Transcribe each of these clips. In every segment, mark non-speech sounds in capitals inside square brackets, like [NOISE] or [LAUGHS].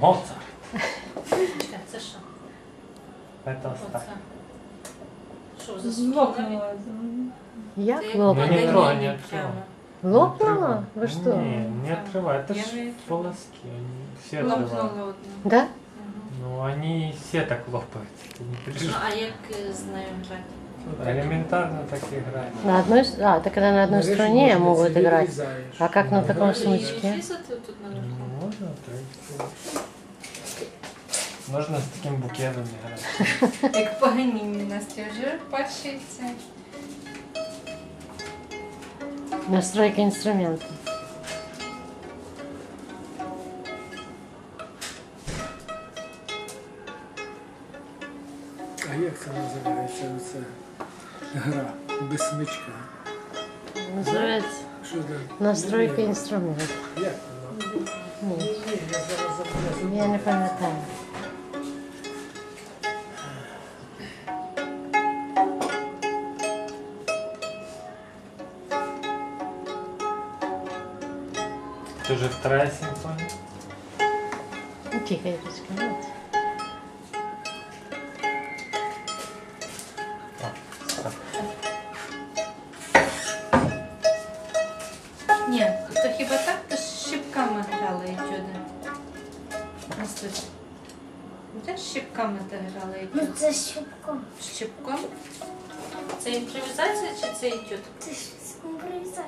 Моцарт. Це що? Петоста. Що за Лопнула. Як ну, не тронь, не тронь. Лопнула? Вы что? Не, не отрывай. Это же полоски. Они все отрывают. Да? Ну, они все так лопаются. Ну, а як з нею брати? Элементарно так играть. На одной, с- а, так когда на одной струне могут играть. А как на таком Играешь. Її смычке? різати тут Ну, наверху? можно так. Можно с таким букетом играть. [LAUGHS] Як погані Настя вже перший це. Настройка инструмента. А як це називається оця гра без смичка? Называется Що там? настройка Ні, инструмента. Як воно? Ні, я зараз забуду. я не пам'ятаю. Это уже вторая симфония. Ну, Тихо, Ирочка. ну. Ти грала Ну це щупком. Щіпком? Це імпровізація чи це етюд? Це ж імпровізація.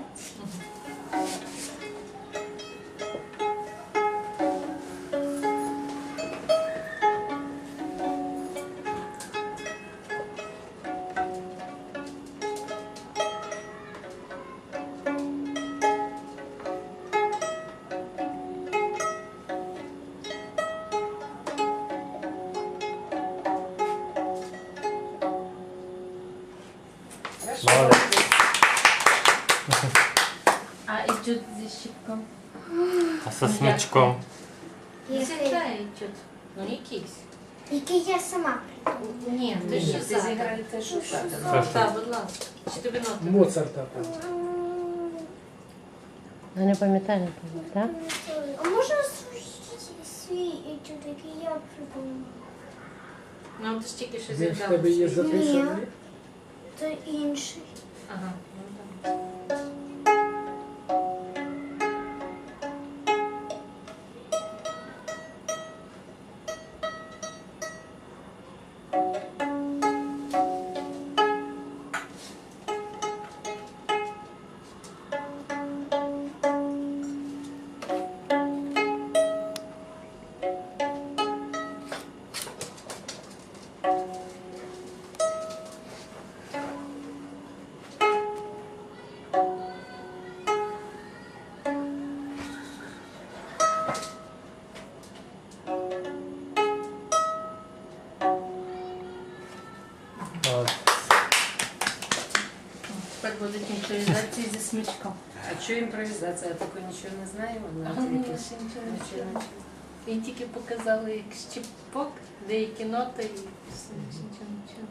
Молодец. А етюд зі щіпком? А со смычком? Це Який, та етюд. Ну якийсь. який я сама придумала. Ні, ти Ні, ще ти задав. зіграєте шукати. Це що? Так, будь ласка. Чи тобі ноти? Моцарта там. Ну, не пам'ятаю, не пам'ятаю, А можна свій, свій етюд, який я придумала? Ну, ти ж тільки що Він в зіграв. тебе є записаний? Це інший. Ага, Тепер будуть імпровізації зі смичком. А що імпровізація? Я таку нічого не знаю. А тільки ще нічого не чула. не тільки показали як щіпок, деякі ноти і все, ще нічого не чула.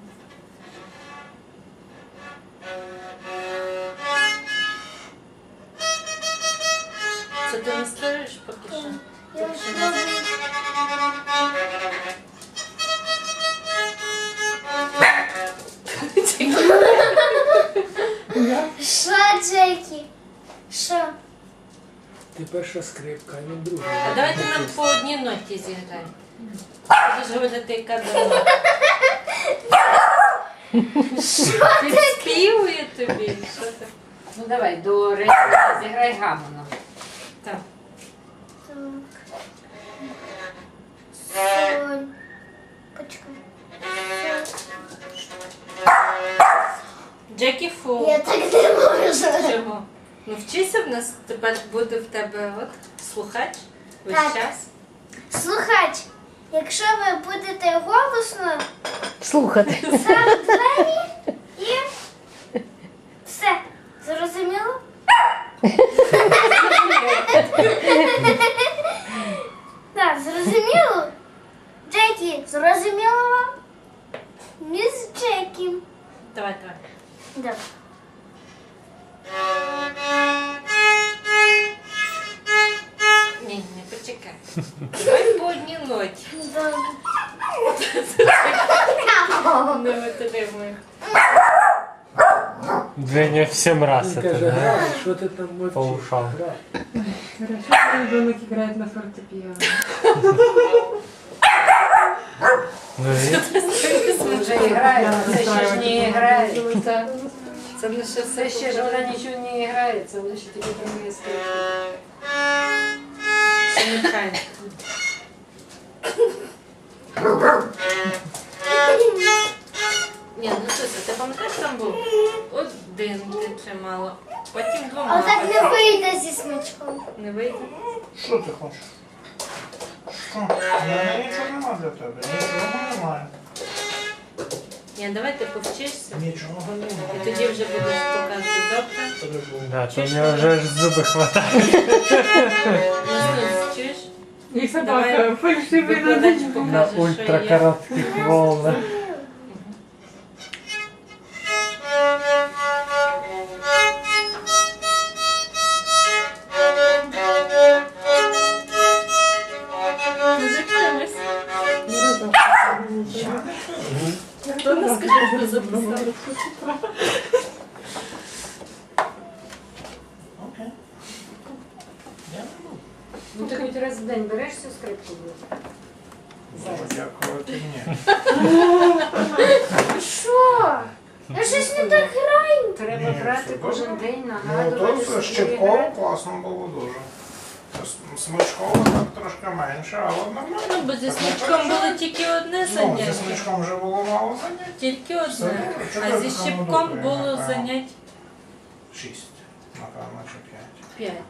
Це ти настроюєш поки що? Я що не Джекі? Що? Ти перша скрипка, а він друга. А давайте нам по одній ноті зіграємо. Будеш говорити, яка дорога. Підспівує тобі. Що ти? Ну давай, до ре... зіграй гамоно. Так. Так. Соль. Почекай. Фу. Я так не можу. Чого? Ну вчися в нас тепер буде в тебе от слухач весь Так. час. Слухач, якщо ви будете голосно, Слухати. [LAUGHS] сам двері і все. Зрозуміло? [LAUGHS] Так, зрозуміло? Джекі, зрозуміло вам? Міс Джекі. Давай, давай. Добре. Ні, ні, почекай. [LAUGHS] Давай по одній Володь. Добре. Не витримує. Две в семь раз Він это, каже, да? грай, що ти там По мовчиш? ушам. Грай. Хорошо, что ребенок играет на фортепиано. [LAUGHS] Ну вже грає, це ще ж не грає. Це не ще Це ще ж вона нічого не грає, це вона ще тільки скрипку. Це. Ні, ну що це, ти пам'ятаєш, там був один ти тримала, потім двома. А так не вийде зі смачком. Не вийде. Що ти хочеш? Що? У мене нічого нема для тебе. Нічого немає. Ні, давай ти повчишся. Нічого І немає. тоді вже будеш показувати добре. да, то у меня уже аж зубы хватает. Ну що, чуєш? Давай. фальшивий Викладач На покаже, що є. ультракоротких волнах. Що? Окей. Я не буду. Ну ти хоч раз в день береш цю скрипку? Дякувати, ні. Що? Я щось не так граю. Треба брати кожен день, Ну, нагадувати то собі щепково класно було дуже. С- Смичково так трошки менше, але нормально. Ну, бо зі смичком було тільки одне Ну, зі заняття. смичком вже було мало занять. Тільки одне. чотири А зі там щипком добре, було занять Шість, напевно, чи п'ять. п'ять.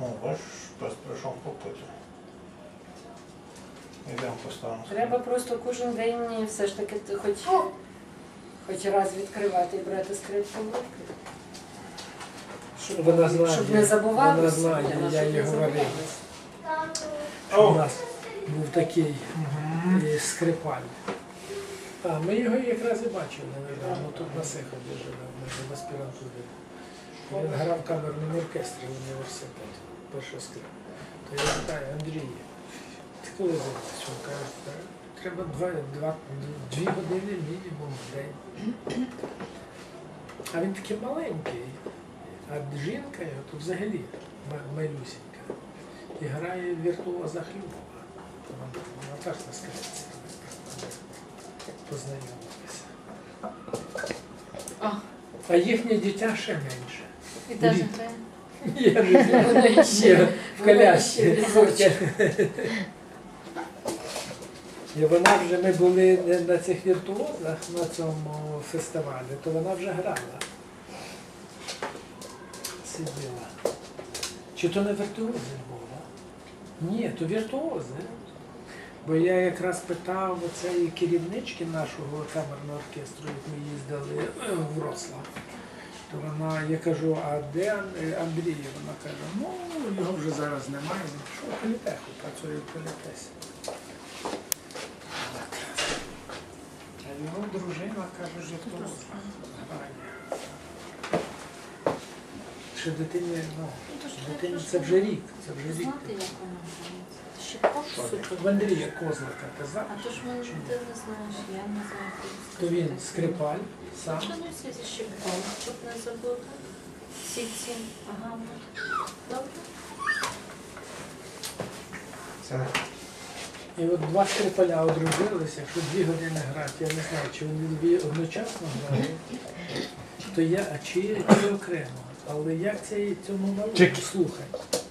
О, бачиш, хтось прийшов попити. Йдемо поставимо. Треба просто кожен день все ж таки хоч, хоч раз відкривати і брати скрипку в руки. Щоб, Вона знає, щоб не забувалося. вона знає, я їй говорив. забувалося. У нас був такий е, скрипаль. А, ми його якраз і бачили недавно, тут на живе, ми ж в аспірантурі. Він грав в камерному оркестрі в університеті, перша скрипка. То я питаю, Андрій, ти коли займаєшся? Він каже, треба два, два, дві години мінімум в день. А він такий маленький, а жінка то взагалі ма- малюсінька. І грає віртуоза Хлюбова. Вона, вона теж на скрипці. Познайомилися. О. А їхнє дитя ще менше. І теж Літ. грає. Я в колясці. І вона вже, ми були не на цих віртуозах на цьому фестивалі, то вона вже грала. Сиділа. Чи то не віртуози була? Ні, то віртуози. Бо я якраз питав оцеї керівнички нашого камерного оркестру, як ми їздили е, в Вроцлав. То вона, я кажу, а де е, Андрій? Вона каже, ну його вже зараз немає, він пішов в політеху, працює в політесі. А його дружина каже, що хто Що дитині, ну, дитині це вже рік, це вже рік. Знати, як вона називається? Супер. В Андрія Козлика казав, А то ж ми, ти не знаєш, я не знаю. то він скрипаль сам. Тренуйся зі щипком, щоб не забути. Всі ці гамми. Добре? Це І от два скрипаля одружилися, якщо дві години грати, я не знаю, чи вони дві одночасно грають, то я, а чи, чи окремо. Але як це цьому малому слухати?